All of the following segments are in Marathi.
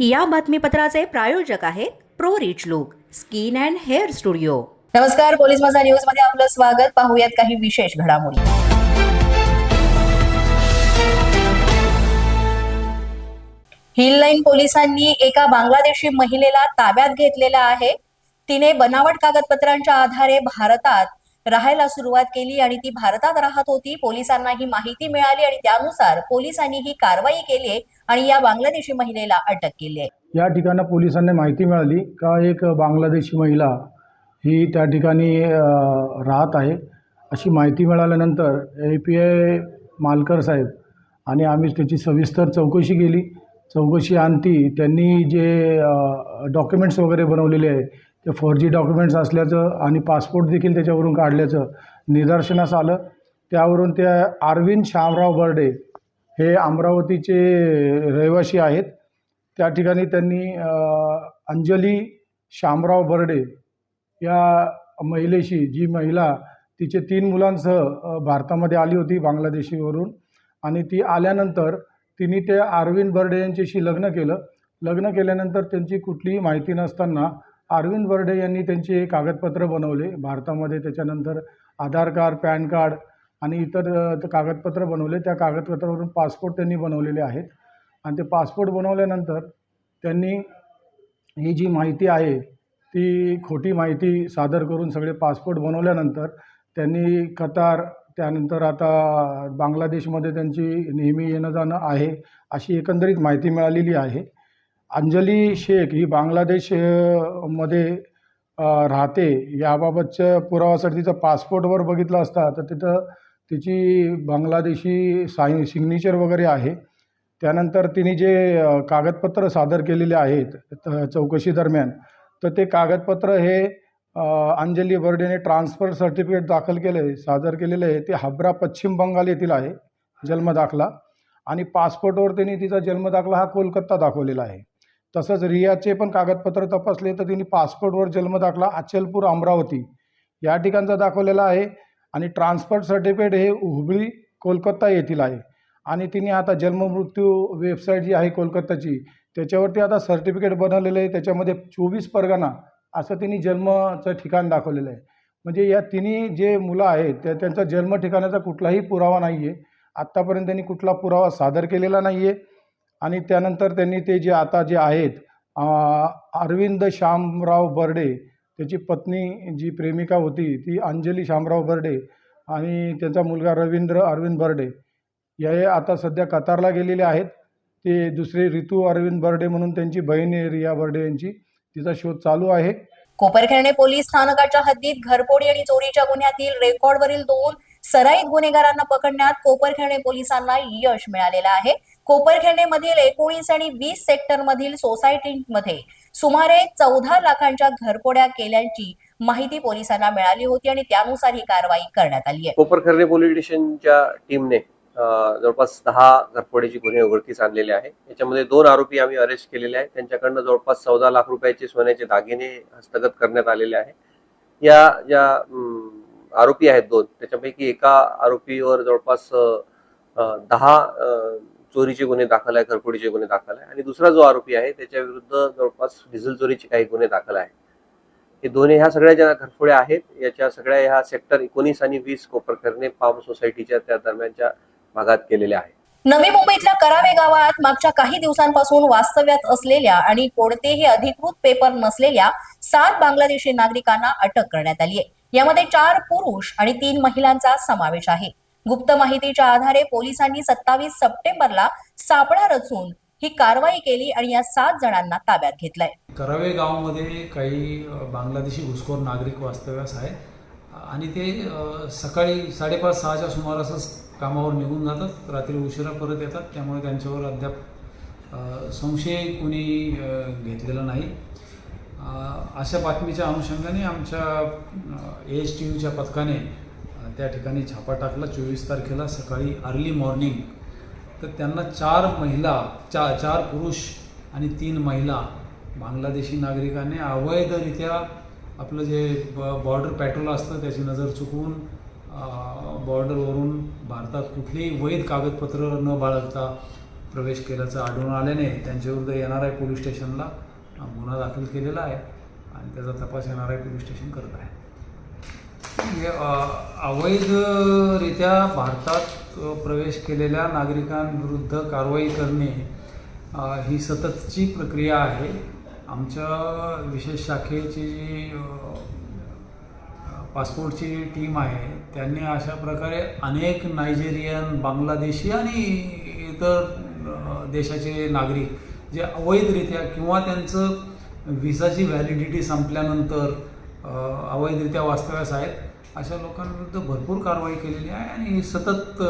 या बातमीपत्राचे प्रायोजक आहेत pro rich look skin and hair studio. नमस्कार पोलीस माझा न्यूजमध्ये आपलं स्वागत. पाहूयात काही विशेष घडामोडी. हिल लाईन पोलिसांनी एका बांगलादेशी महिलेला ताब्यात घेतलेला आहे. तिने बनावट कागदपत्रांच्या आधारे भारतात राहायला सुरुवात केली आणि ती भारतात राहत होती. पोलिसांना ही माहिती मिळाली आणि त्यानुसार पोलिसांनी ही कारवाई केली आहे आणि या बांगलादेशी महिलेला अटक केली आहे. या ठिकाणी पोलिसांना माहिती मिळाली का एक बांगलादेशी महिला ही त्या ठिकाणी राहत आहे. अशी माहिती मिळाल्यानंतर A P I Malkar saheb आणि आम्ही त्याची सविस्तर चौकशी केली. चौकशी आणती त्यांनी जे डॉक्युमेंट्स वगैरे बनवलेले आहे ते फर्जी डॉक्युमेंट्स असल्याचं आणि पासपोर्ट देखील त्याच्यावरून काढल्याचं निदर्शनास आलं. त्यावरून त्या अरविंद श्यामराव बर्डे हे अमरावतीचे रहिवासी आहेत. त्या ठिकाणी त्यांनी अंजली शामराव बर्डे या महिलेशी जी महिला तिचे तीन मुलांसह भारतामध्ये आली होती बांगलादेशीवरून आणि ती आल्यानंतर तिने त्या अरविंद बर्डे यांच्याशी लग्न केलं. लग्न केल्यानंतर त्यांची कुठलीही माहिती नसताना अरविंद बर्डे यांनी त्यांचे कागदपत्र बनवले. भारतामध्ये त्याच्यानंतर आधार कार्ड पॅन कार्ड आणि इतर कागदपत्र बनवले. त्या कागदपत्रावरून पासपोर्ट त्यांनी बनवलेले आहेत. आणि ते पासपोर्ट बनवल्यानंतर त्यांनी ही जी माहिती आहे ती खोटी माहिती सादर करून सगळे पासपोर्ट बनवल्यानंतर त्यांनी कतार त्यानंतर आता बांगलादेशमध्ये त्यांची नेहमी येणं जाणं आहे अशी एकंदरीत माहिती मिळालेली आहे. अंजली शेख ही बांगलादेशमध्ये राहते. याबाबतच्या पुरावासाठी तिचं पासपोर्टवर बघितलं असता तर तिथं तिची बांगलादेशी साई सिग्नेचर वगैरे आहे. त्यानंतर तिने जे कागदपत्र सादर केलेले आहेत त- चौकशी दरम्यान तर ते कागदपत्र हे अंजली बर्डेने ट्रान्सफर सर्टिफिकेट दाखल केले आहे सादर केलेलं आहे. ते हाबरा पश्चिम बंगाल येथील आहे जन्मदाखला. आणि पासपोर्टवर त्यांनी तिचा जन्मदाखला हा कोलकाता दाखवलेला आहे. तसंच रियाचे पण कागदपत्र तपासले तर तिने पासपोर्टवर जन्मदाखला अचलपूर अमरावती. या ठिकाणचा दाखवलेला आहे आणि ट्रान्सफर सर्टिफिकेट हे हुबळी कोलकाता येथील आहे. आणि तिने आता जन्ममृत्यू वेबसाईट जी आहे कोलकाताची त्याच्यावरती आता सर्टिफिकेट बनवलेलं आहे. त्याच्यामध्ये चोवीस परगणा असं तिने जन्मचं ठिकाण दाखवलेलं आहे. म्हणजे या तिन्ही जे मुलं आहेत त्या त्यांचा जन्म ठिकाणाचा कुठलाही पुरावा नाही आहे आत्तापर्यंत त्यांनी कुठला पुरावा सादर केलेला नाही आहे आणि त्यानंतर त्यांनी ते जे आता जे आहेत अरविंद श्यामराव बर्डे त्याची पत्नी जी प्रेमिका होती ती अंजली श्यामराव बर्डे आणि त्यांचा मुलगा रवींद्र अरविंद बर्डे हे आता सध्या कतारला गेलेले आहेत. ते दुसरे ऋतू अरविंद बर्डे म्हणून त्यांची बहीण रिया बर्डे यांची. तिचा शोध चालू आहे. कोपरखेरणे पोलीस स्थानकाच्या हद्दीत घरपोडी आणि चोरीच्या गुन्ह्यातील रेकॉर्डवरील दोन सराईत गुन्हेगारांना पकडण्यात कोपरखेरणे पोलिसांना यश मिळालेलं आहे. कोपरखेंडेमधील एकोणीस आणि वीस सेक्टर मधील सोसायटीमध्ये सुमारे चौदा लाखांच्या घरपोड्या केल्याची माहिती पोलिसांना मिळाली होती आणि त्यानुसार ही कारवाई करण्यात आली आहे. कोपरखर्णे पोलीस स्टेशनच्या टीमने जवळपास दहा घरपोड्याची गुन्हे उघडकीस आणलेले आहे. याच्यामध्ये दोन आरोपी आम्ही अरेस्ट केलेले आहेत. त्यांच्याकडनं जवळपास चौदा लाख रुपयाचे सोन्याचे दागिने हस्तगत करण्यात आलेले आहे या ज्या आरोपी आहेत दोन. त्याच्यापैकी एका आरोपीवर जवळपास दहा चोरीचे गुन्हे दाखल आहे खरपुडीचे गुन्हे दाखल आहे. आणि दुसरा जो आरोपी आहे त्याच्या विरुद्ध जवळपास डिझेल चोरीचे काही गुन्हे दाखल आहे हे दोन्ही ह्या सगळ्या ज्या घरफोड्या आहेत याच्या सगळ्या ह्या सेक्टर एकोणीस आणि वीस कोपरखर्णे पाम सोसायटीच्या त्या दरम्यानच्या भागात केलेल्या आहेत. नवी मुंबईतल्या करावे गावात मागच्या काही दिवसांपासून वास्तव्यात असलेल्या आणि कोणतेही अधिकृत पेपर नसलेल्या सात बांगलादेशी नागरिकांना अटक करण्यात आली आहे. यामध्ये चार पुरुष आणि तीन महिलांचा समावेश आहे. गुप्त माहितीच्या आधारे पोलिसांनी सत्तावीस सप्टेंबरला सापळा रचून ही कारवाई केली आणि या सात जणांना ताब्यात घेतलंय. करावे गावामध्ये काही बांगलादेशी घुसखोर नागरिक वास्तव्यास आहे. आणि ते सकाळी साडेपाच सहाच्या सुमारासच कामावर निघून जातात. रात्री उशिरा परत येतात. त्यामुळे त्यांच्यावर अद्याप संशय कुणी घेतलेला नाही. अशा बातमीच्या अनुषंगाने आमच्या ए एस टी यूच्या पथकाने त्या ठिकाणी छापा टाकला. चोवीस तारखेला सकाळी अर्ली मॉर्निंग तर त्यांना चार महिला चा चार पुरुष आणि तीन महिला बांगलादेशी नागरिकांनी अवैधरित्या आपलं जे ब बॉर्डर पॅट्रोल असतं त्याची नजर चुकवून बॉर्डरवरून भारतात कुठलीही वैध कागदपत्र न बाळगता प्रवेश केल्याचं आढळून आल्याने त्यांच्याविरुद्ध एन आर आय पोलीस स्टेशनला गुन्हा दाखल केलेला आहे आणि त्याचा तपास N R I police station करत आहे. अवैधरित्या भारतात प्रवेश केलेल्या नागरिकांविरुद्ध कारवाई करणे ही सततची प्रक्रिया आहे. आमच्या विशेष शाखेची जी पासपोर्टची पासपोर्टची टीम आहे त्यांनी अशा प्रकारे अनेक नायजेरियन बांगलादेशी आणि इतर देशाचे नागरिक जे अवैधरित्या किंवा त्यांचं व्हिसाची व्हॅलिडिटी संपल्यानंतर अवैधरित्या वास्तव्यास आहेत. अशा लोकांविरुद्ध भरपूर कारवाई केलेली आहे आणि ही सतत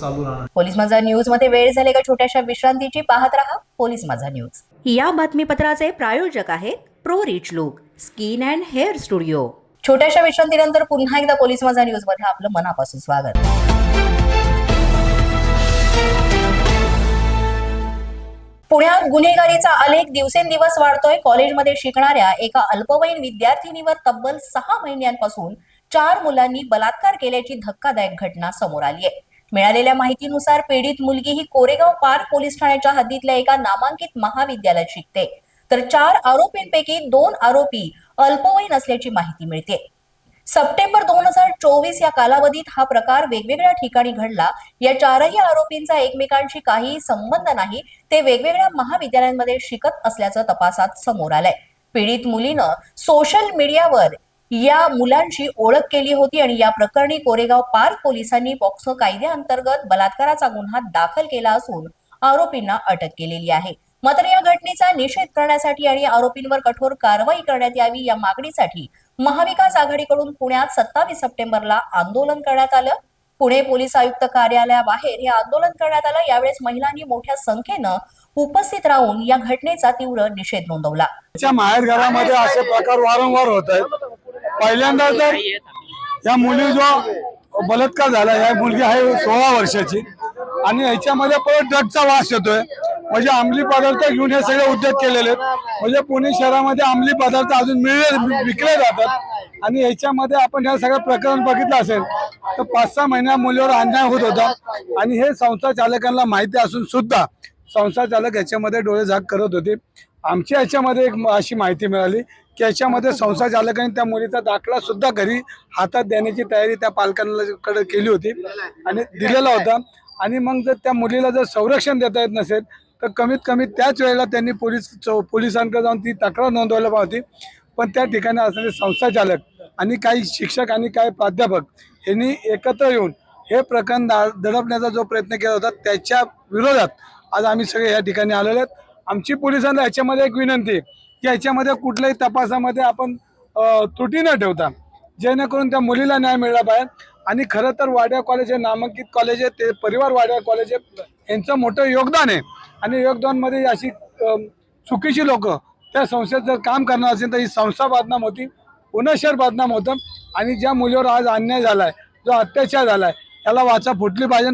चालू राहणार. पोलीस माझा न्यूजमध्ये वेळ झाले का छोट्याशा विश्रांतीची पाहत राहा. पोलीस माझा न्यूज या बातमीपत्राचे प्रायोजक आहेत pro rich look skin and hair studio. छोट्याशा विश्रांतीनंतर पुन्हा एकदा पोलीस माझा न्यूजमध्ये आपलं मनापासून स्वागत. पुण्यात गुन्हेगारीचा आलेख दिवसेंदिवस वाढतोय. कॉलेजमध्ये शिकणाऱ्या एका अल्पवयीन विद्यार्थिनीवर तब्बल सहा महिन्यांपासून चार मुलांनी बलात्कार केल्याची धक्कादायक घटना समोर आली आहे. मिळालेल्या माहितीनुसार पीडित मुलगी ही कोरेगाव पार्क पोलीस ठाण्याच्या हद्दीतल्या एका नामांकित महाविद्यालयात शिकते. तर चार आरोपींपैकी दोन आरोपी अल्पवयीन असल्याची माहिती मिळते. सप्टेंबर दोन हजार चोवीस या कालावधीत हा प्रकार वेगवेगळ्या ठिकाणी घडला. या चारही आरोपींचा एकमेकांशी काही संबंध नाही. ते वेगवेगळ्या महाविद्यालयांमध्ये शिकत असल्याचं तपासात समोर आलंय. पीडित मुलीनं सोशल मीडियावर या मुलांची ओळख केली होती आणि या प्रकरणी कोरेगाव पार्क पोलिसांनी पॉक्सो कायद्याअंतर्गत बलात्काराचा गुन्हा दाखल केला असून आरोपींना अटक केलेली आहे. मात्र या घटनेचा निषेध करण्यासाठी आणि आरोपींवर कठोर कारवाई करण्यात यावी या मागणीसाठी महाविकास आघाडीकडून पुण्यात सत्तावीस सप्टेंबरला आंदोलन करण्यात आलं. पुणे पोलीस आयुक्त कार्यालयाबाहेर हे आंदोलन करण्यात आलं. यावेळेस महिलांनी मोठ्या संख्येनं उपस्थित राहून या घटनेचा तीव्र निषेध नोंदवला. माहेर घरामध्ये असे प्रकार वारंवार होत आहेत. पहिल्यांदा तर या मुली जो बलात्कार झाला. या मुलगी आहे सोळा वर्षाची. आणि ह्याच्यामध्ये परत ड्रगचा वास येतोय. म्हणजे अंमली पदार्थ घेऊन हे सगळे उद्योग केलेले आहेत. म्हणजे पुणे शहरामध्ये अंमली पदार्थ अजून मिळले विकले जातात. आणि ह्याच्यामध्ये आपण हे सगळं प्रकरण बघितलं असेल तर पाच सहा महिन्या मुलीवर अन्याय होत होता. आणि हे संस्था चालकांना माहिती असून सुद्धा संस्था चालक याच्यामध्ये डोळे झाक करत होते. आमच्या याच्यामध्ये एक म- अशी माहिती मिळाली की याच्यामध्ये संस्था चालकांनी त्या मुलीचा दाखला सुद्धा घरी हातात देण्याची तयारी त्या पालकांकडे केली होती आणि दिलेला होता. आणि मग जर त्या मुलीला जर संरक्षण देता येत नसेल तर कमीत कमी त्याच वेळेला त्यांनी पोलीस चौ पोलिसांकडे जाऊन ती तक्रार नोंदवायला पाहिजे होती पण त्या ठिकाणी असणारे संस्था चालक आणि काही शिक्षक आणि काही प्राध्यापक यांनी एकत्र येऊन हे प्रकरण दडपण्याचा जो प्रयत्न केला होता त्याच्या विरोधात आज आम्ही सगळे या ठिकाणी आलेले आहेत. आमची पोलिसांना याच्यामध्ये एक विनंती आहे की याच्यामध्ये कुठल्याही तपासामध्ये आपण त्रुटी न ठेवता जेणेकरून त्या मुलीला न्याय मिळाला पाहिजे. आणि खरं तर वाड्या कॉलेज हे नामांकित कॉलेज आहे ते परिवार वाड्या कॉलेज आहे. यांचं मोठं योगदान आहे. आणि योगदानमध्ये अशी चुकीची लोक त्या संस्थेत जर काम करणार असेल तर ही संस्था बदनाम होती पुणे शहर बदनाम होतं. आणि ज्या मुलीवर आज अन्याय झाला आहे जो अत्याचार झाला आहे त्याला वाचा फुटली पाहिजे.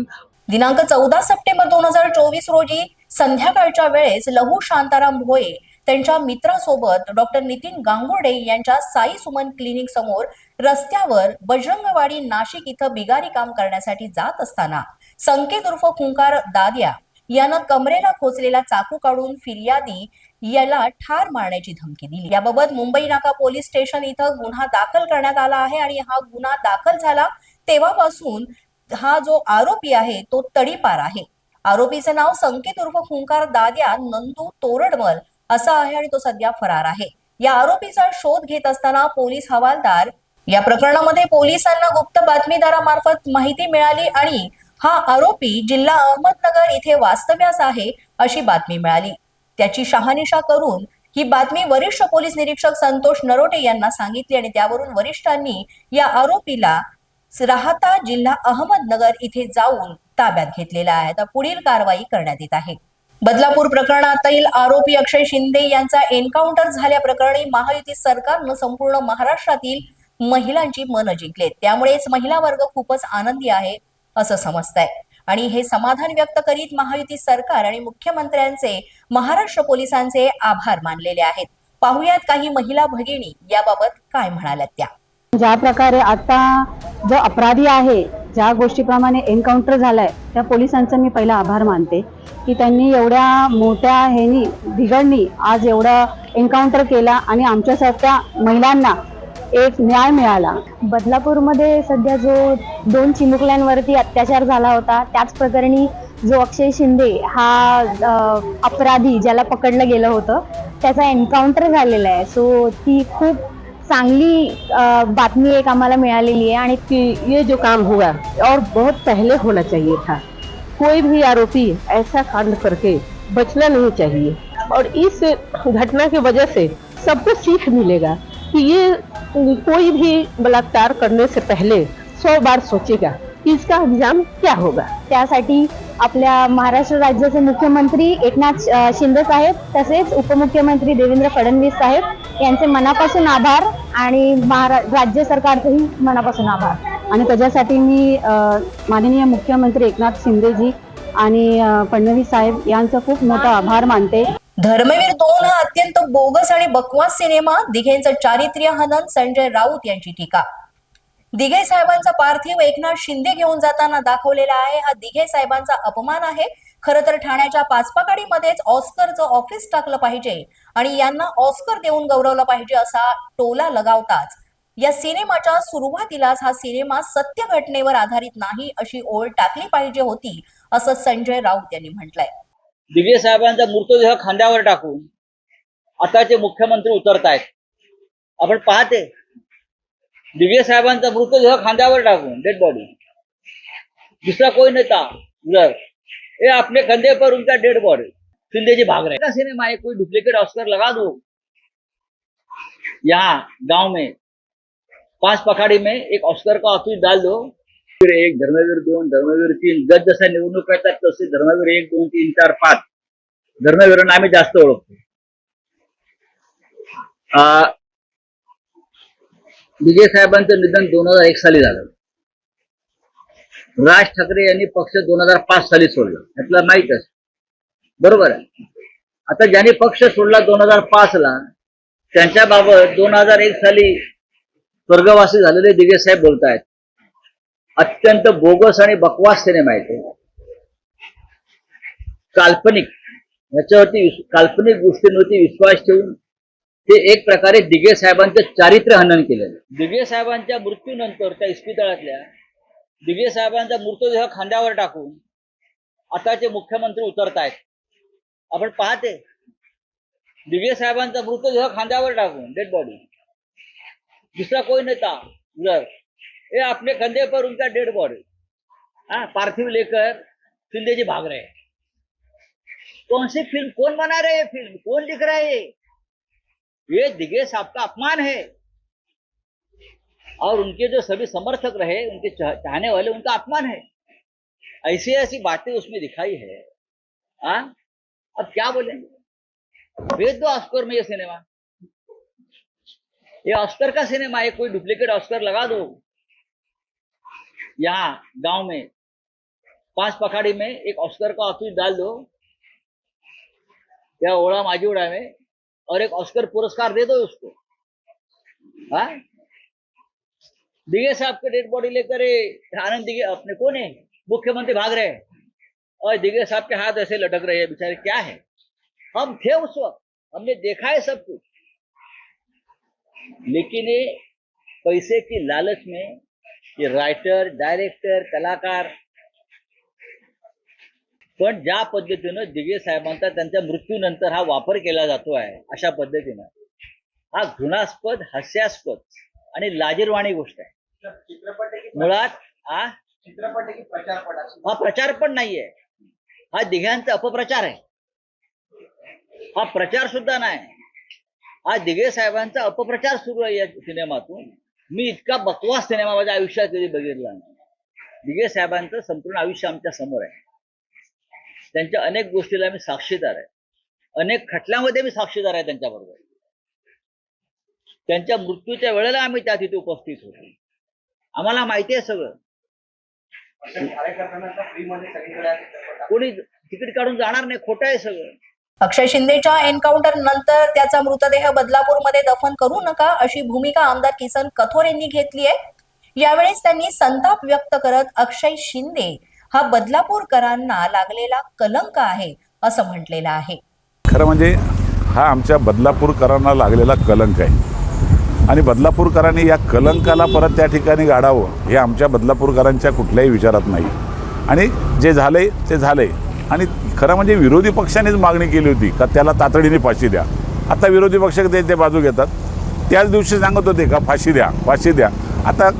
दिनांक चौदा सप्टेंबर दोन हजार चोवीस रोजी संध्याकाळच्या वेळेस लहू शांताराम भोये त्यांच्या मित्रासोबत डॉक्टर नितीन गांगुर्डे यांच्या साई सुमन क्लिनिक समोर रस्त्यावर बजरंगवाडी नाशिक इथं बिगारी काम करण्यासाठी जात असताना संकेत उर्फ खुंकार दाद्या यानं कमरेला खोचलेला चाकू काढून फिर्यादी याला ठार मारण्याची धमकी दिली. याबाबत मुंबई नाका पोलीस स्टेशन इथं गुन्हा दाखल करण्यात आला आहे आणि हा गुन्हा दाखल झाला तेव्हापासून हा जो आरोपी आहे तो तडीपार आहे. आरोपीचं नाव संकेत उर्फ खुंकार दाद्या नंदू तोरडमल असा आहे आणि तो सध्या फरार आहे. या आरोपीचा शोध घेत असताना पोलीस हवालदार या प्रकरणामध्ये पोलिसांना गुप्त बातमीदारामार्फत माहिती मिळाली आणि हा आरोपी जिल्हा अहमदनगर इथे वास्तव्यास आहे अशी बातमी मिळाली. त्याची शहानिशा करून ही बातमी वरिष्ठ पोलीस निरीक्षक संतोष नरोटे यांना सांगितली आणि त्यावरून वरिष्ठांनी या आरोपीला राहता जिल्हा अहमदनगर इथे जाऊन ताब्यात घेतलेला आहे. आता पुढील कारवाई करण्यात येत आहे. बदलापूर प्रकरणातील आरोपी अक्षय शिंदे यांचा एन्काउंटर झाल्या प्रकरणी महायुती सरकारनं संपूर्ण महाराष्ट्रातील महिलांची मन जिंकलेत. त्यामुळेच महिला वर्ग खूपच आनंदी आहे असं समजतंय. आणि हे समाधान व्यक्त करीत महायुती सरकार आणि मुख्यमंत्र्यांचे महाराष्ट्र पोलिसांचे आभार मानलेले आहेत. पाहुयात काही महिला भगिनी याबाबत काय म्हणाल्यात त्या. ज्या प्रकारे आता जो अपराधी आहे ज्या गोष्टीप्रमाणे एन्काउंटर झालाय त्या पोलिसांचा मी पहिला आभार मानते. की त्यांनी एवढ्या मोठ्या ह्यानी बिघडणी आज एवढं एन्काउंटर केला आणि आमच्यासारख्या महिलांना एक न्याय मिळाला. बदलापूरमध्ये सध्या जो दोन चिमुकल्यांवरती अत्याचार झाला होता त्याच प्रकरणी जो अक्षय शिंदे हा अपराधी ज्याला पकडलं गेलं होतं त्याचा एन्काउंटर झालेला आहे. सो ती खूप चांगली बातमी एक आम्हाला मिळालेली आहे आणि कि ये जो काम हुआ और बहुत पहले होना चाहिए था कोई भी आरोपी ऐसा कांड करके बचना नहीं चाहिए। और इस घटना की वजह से सबको सीख मिलेगा कि ये कोई भी बलात्कार करने से पहले सौ बार सोचेगा कि इसका अंजाम क्या होगा। त्यासाठी आपल्या महाराष्ट्र राज्याचे मुख्यमंत्री एकनाथ शिंदे साहेब तसेच उपमुख्यमंत्री देवेंद्र फडणवीस साहेब यांचे मनापासून आभार आणि महारा राज्य सरकारचेही मनापासून आभार. आणि त्याच्यासाठी मी माननीय मुख्यमंत्री एकनाथ शिंदेजी आणि फडणवीस साहेब यांचा खूप मोठा आभार मानते. धर्मवीर दोन हा अत्यंत बोगस आणि बकवास सिनेमा दिघेंचं चारित्र्य हनन संजय राऊत यांची टीका. दिघे साहेबांचा पार्थिव एकनाथ शिंदे घेऊन जाताना दाखवलेला आहे. हा दिघे साहेबांचा अपमान आहे. खर तर ठाण्याच्या पाचपाकडीमध्येच ऑस्करचं ऑफिस टाकलं पाहिजे आणि यांना ऑस्कर देऊन गौरवलं पाहिजे असा टोला लगावताच. या सिनेमाच्या सुरुवातीलाच हा सिनेमा सत्य घटनेवर आधारित नाही अशी ओळ टाकली पाहिजे होती असं संजय राऊत यांनी म्हटलंय. दिघे साहेबांचा मृतदेह खांद्यावर टाकून आताचे मुख्यमंत्री उतरत आहेत आपण पाहते. दिघे साहेबांचा मृतदेह खांद्यावर टाकून डेड बॉडी दूसरा कोई नेता? उधर ये अपने कंधे पर उनका डेड बॉडी शिंदे जी भाग रहे हैं सिनेमा है कोई डुप्लीकेट ऑस्कर लगा दो. यहाँ गांव में पांच पखाड़ी में एक ऑस्कर का ऑफिस डाल दो. फिर एक धर्मवीर दोन धर्मवीर तीन. जस जसा निवडणूक येतात तसे धर्मवीर एक दोन तीन चार पाच. धर्मवीरांना आम्ही जास्त ओळखतो. विजय साहेबांचं निधन दोन हजार एक साली झालं. राज ठाकरे यांनी पक्ष दोन हजार पाच साली सोडला. यातला माहीतच बरोबर आहे. आता ज्यांनी पक्ष सोडला दोन हजार पाच ला त्यांच्याबाबत दोन हजार एक साली स्वर्गवासी झालेले दिगे साहेब बोलतायत. अत्यंत बोगस आणि बकवास सिनेमा आहे काल्पनिक याच्यावरती काल्पनिक गोष्टींवरती विश्वास ठेवून ते एक प्रकारे दिगे साहेबांचं चारित्र्य हनन केलेलं दिगे साहेबांच्या मृत्यूनंतर त्या इस्पितळातल्या दिगे साहेबांचा मृतदेह खांद्यावर टाकून आताचे मुख्यमंत्री उतरत आहेत आपण पाहते. दिगे साहेबांचा मृतदेह खांद्यावर टाकून डेड बॉडी दुसरा कोई नेता? जर. हे आपले कंधे पर उनका डेड बॉडी हा पार्थिव लेकर शिंदेजी भाग रहे कौन सी फिल्म कौन बना रहे फिल्म कौन लिख रहा ये ये दिगे साहब का अपमान है। और उनके जो सभी समर्थक रहे, उनके चाहने वाले, उनका अपमान है। ऐसी ऐसी बातें उसमें दिखाई है। हाँ? अब क्या बोलेंगे भेज दो ऑस्कर में ये सिनेमा। ये ऑस्कर का सिनेमा है, कोई डुप्लीकेट ऑस्कर लगा दो। यहाँ, गाँव में पाँच पखाड़ी में एक ऑस्कर का ऑफ़िस डाल दो। या ओड़ा माजीउड़ा में और एक ऑस्कर पुरस्कार दे दो उसको। हाँ? दिगे साहब के डेड बॉडी लेकर आनंद दिगे, अपने कौन है? मुख्यमंत्री भाग रहे हैं। और दिगे साहब के हाथ ऐसे लटक रहे हैं, बेचारे क्या है? हम थे उस वक्त, हमने देखा है सब कुछ। लेकिन ये पैसे की लालच में ये राइटर डायरेक्टर कलाकार पण ज्या पद्धतीनं दिगे साहेबांचा त्यांच्या मृत्यूनंतर हा वापर केला जातो आहे अशा पद्धतीनं हा घृणास्पद हास्यास्पद आणि लाजीरवाणी गोष्ट आहे. मुळात हा हा प्रचार पण नाहीये. हा दिघ्यांचा अपप्रचार आहे. हा प्रचार सुद्धा नाही. हा दिघे साहेबांचा अपप्रचार सुरू आहे या सिनेमातून. मी इतका बकवास सिनेमा माझ्या आयुष्यात कधी बघितला नाही. दिघे साहेबांचं संपूर्ण आयुष्य आमच्यासमोर आहे. त्यांच्या अनेक गोष्टीला मी साक्षीदार आहे. अनेक खटल्यामध्ये मी साक्षीदार आहे त्यांच्याबरोबर. त्यांच्या मृत्यूच्या वेळेला आम्ही त्या तिथे उपस्थित होतो. आम्हाला माहिती आहे सगळं. कोणी तिकीट काढून जाणार नाही खोटं आहे सगळं. अक्षय शिंदेच्या एन्काउंटर नंतर त्याचा मृतदेह बदलापूरमध्ये दफन करू नका अशी भूमिका आमदार किसन कथोर यांनी घेतली आहे. यावेळेस त्यांनी संताप व्यक्त करत अक्षय शिंदे हा बदलापूरकरांना लागलेला कलंक आहे असं म्हटलेलं आहे. खरं म्हणजे हा आमच्या बदलापूरकरांना लागलेला कलंक आहे. आणि बदलापूरकरांनी या कलंकाला परत त्या ठिकाणी गाडावं हे आमच्या बदलापूरकरांच्या कुठल्याही विचारात नाही. आणि जे झाले ते झाले आणि खरं म्हणजे विरोधी पक्षानेच मागणी केली होती का त्याला तातडीने फाशी द्या. आता विरोधी पक्ष ते ते बाजू घेतात. त्याच दिवशी सांगत होते का फाशी द्या फाशी द्या. आता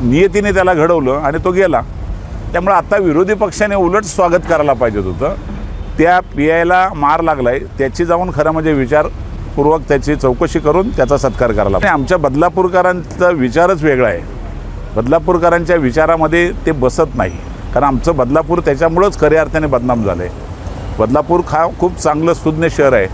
नियतीने त्याला घडवलं आणि तो गेला. त्यामुळे आता विरोधी पक्षाने उलट स्वागत करायला पाहिजे होतं. त्या पी आयला मार लागलाय. त्याची जाऊन खरं म्हणजे विचारपूर्वक त्याची चौकशी करून त्याचा सत्कार करायला पाहिजे. आमच्या बदलापूरकरांचा विचारच वेगळा आहे. बदलापूरकरांच्या विचारामध्ये ते बसत नाही. कारण आमचं बदलापूर त्याच्यामुळंच खऱ्या अर्थाने बदनाम झालं आहे बदलापूर हा खूप चांगलं सुज्ञ शहर आहे.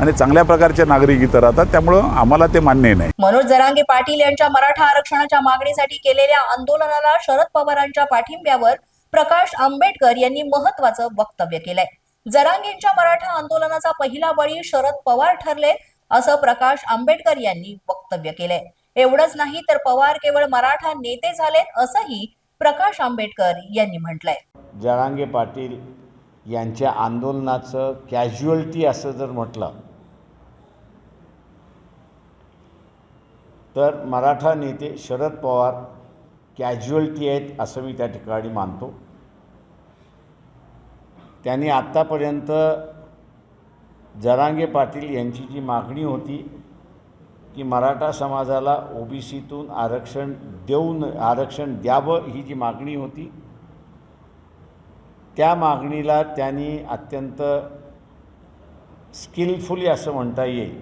आणि चांगल्या प्रकारचे नागरिक इथं राहतात त्यामुळं आम्हाला ते मान्य नाही. मनोज जरांगे पाटील यांच्या मराठा आरक्षणाच्या मागणीसाठी केलेल्या आंदोलनाला शरद पवारांच्या पाठिंब्यावर प्रकाश आंबेडकर यांनी महत्वाचं वक्तव्य केलंय. जरांगेंच्या मराठा आंदोलनाचा पहिला बळी शरद पवार ठरले असं प्रकाश आंबेडकर यांनी वक्तव्य केलंय. एवढंच नाही तर पवार केवळ मराठा नेते झालेत असंही प्रकाश आंबेडकर यांनी म्हटलंय. जरांगे पाटील यांच्या आंदोलनाचं कॅज्युअल्टी असं जर म्हटलं तर मराठा नेते शरद पवार कॅज्युअल्टी आहेत असं मी त्या ठिकाणी मानतो. त्यांनी आत्तापर्यंत जरांगे पाटील यांची जी मागणी होती की मराठा समाजाला ओबीसीतून आरक्षण देऊन आरक्षण द्यावं ही जी मागणी होती त्या मागणीला त्यांनी अत्यंत स्किलफुली असं म्हणता येईल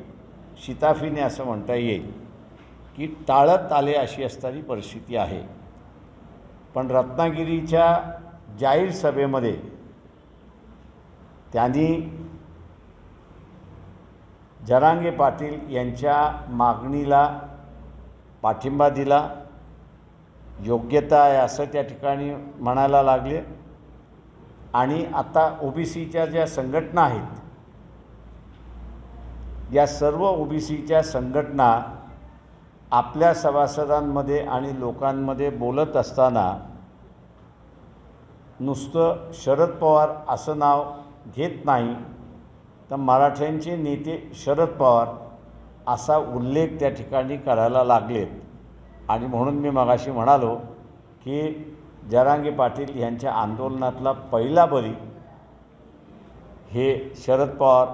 शिताफीने असं म्हणता येईल. की टाळत आले अशी असणारी परिस्थिती आहे. पण रत्नागिरीच्या जाहीर सभेमध्ये त्यांनी जरांगे पाटील यांच्या मागणीला पाठिंबा दिला. योग्यता आहे असं त्या ठिकाणी म्हणायला लागले. आणि आता ओ बी सीच्या ज्या संघटना आहेत या सर्व ओ बी सीच्या संघटना आपल्या सभासदांमध्ये आणि लोकांमध्ये बोलत असताना नुसतं शरद पवार असं नाव घेत नाही तर मराठ्यांचे नेते शरद पवार असा उल्लेख त्या ठिकाणी करायला लागलेत. आणि म्हणून मी मगाशी म्हणालो की जरांगे पाटील यांच्या आंदोलनातला पहिला बळी हे शरद पवार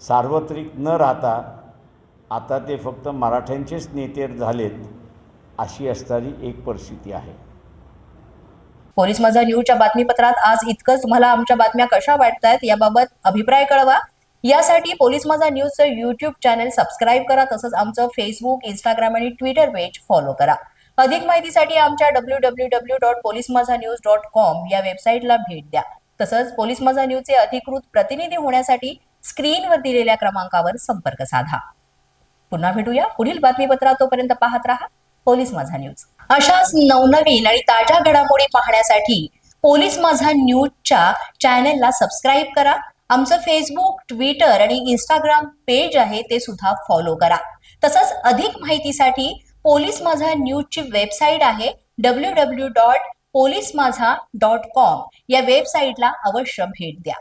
सार्वत्रिक न राहता आता ते फक्त मराठ्यांचेच नेते झालेत अशी असणारी एक परिस्थिती आहे. पोलीस माझा न्यूजच्या बातमीपत्रात आज इतकंच. तुम्हाला आमच्या बातम्या कशा वाटतायत याबाबत अभिप्राय कळवा. यासाठी पोलीस माझा न्यूजचं युट्यूब चॅनल सबस्क्राईब करा तसंच आमचं फेसबुक इंस्टाग्राम आणि ट्विटर पेज फॉलो करा. अधिक माहितीसाठी आमच्या W W W dot police Majha news dot com या वेबसाईटला भेट द्या. तसंच पोलीस माझा न्यूजचे अधिकृत प्रतिनिधी होण्यासाठी स्क्रीनवर दिलेल्या क्रमांकावर संपर्क साधा. पुन्हा भेटूया. पुढील बातमीपत्रात तोपर्यंत पाहत राहा पोलीस माझा न्यूज. अशाच नवनवीन आणि ताज्या घडामोडी पाहण्यासाठी पोलीस माझा न्यूजच्या चॅनेलला सबस्क्राईब करा. आमचं फेसबुक ट्विटर आणि इंस्टाग्राम पेज आहे ते सुद्धा फॉलो करा. तसंच अधिक माहितीसाठी पोलीस माझा न्यूजची वेबसाईट आहे W W dot police Majha dot com या वेबसाईटला अवश्य भेट द्या.